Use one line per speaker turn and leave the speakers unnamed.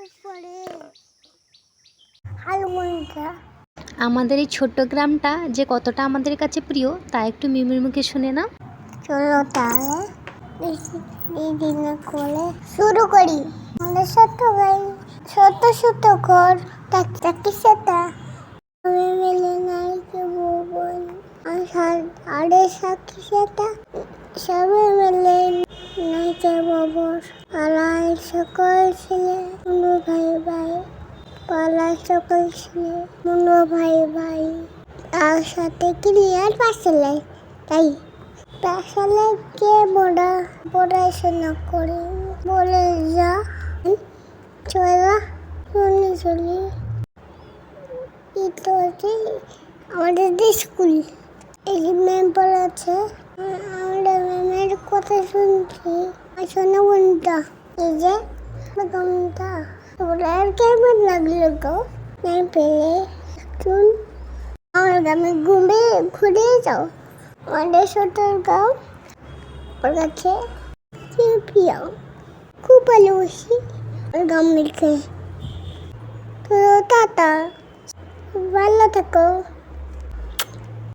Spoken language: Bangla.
উপরে
আমাদের এই ছোট্ট গ্রামটা যে কতটা আমাদের কাছে প্রিয়, তা একটু মিমির মুখে শুনে না
চলো তাহলে দিদিনা করে শুরু করি। আমাদের ছোট্ট ভাই ছোট ছোট ঘর তাকি সেটা আমি মিলে নাই কে বোন আরে সাক্ষী সেটা সবাই মিলে নাইকে ববর পালাই সকল ছেলে মুনু ভাই ভাই। পালাই সকল ছেলে মনো ভাই ভাই। তার সাথে ক্লিয়ার পাশে তাই? আসলে কে বড়া পড়াশোনা করে। বলে যা, চলা শুনে চলি। হচ্ছে আমাদের স্কুল। এই ম্যাম কথা শুনছি। আসলে বন্ধুটা এই যে গমটা ওরা কেমন লাগল গো? ম্যাম পেলে শুন আমার গ্রামে ঘুরে ঘুরে যাও। আমাদের গাও ওর কাছে প্রিয় খুব ভালোবাসি ওর গাম তো টাটা, ভালো থাকো।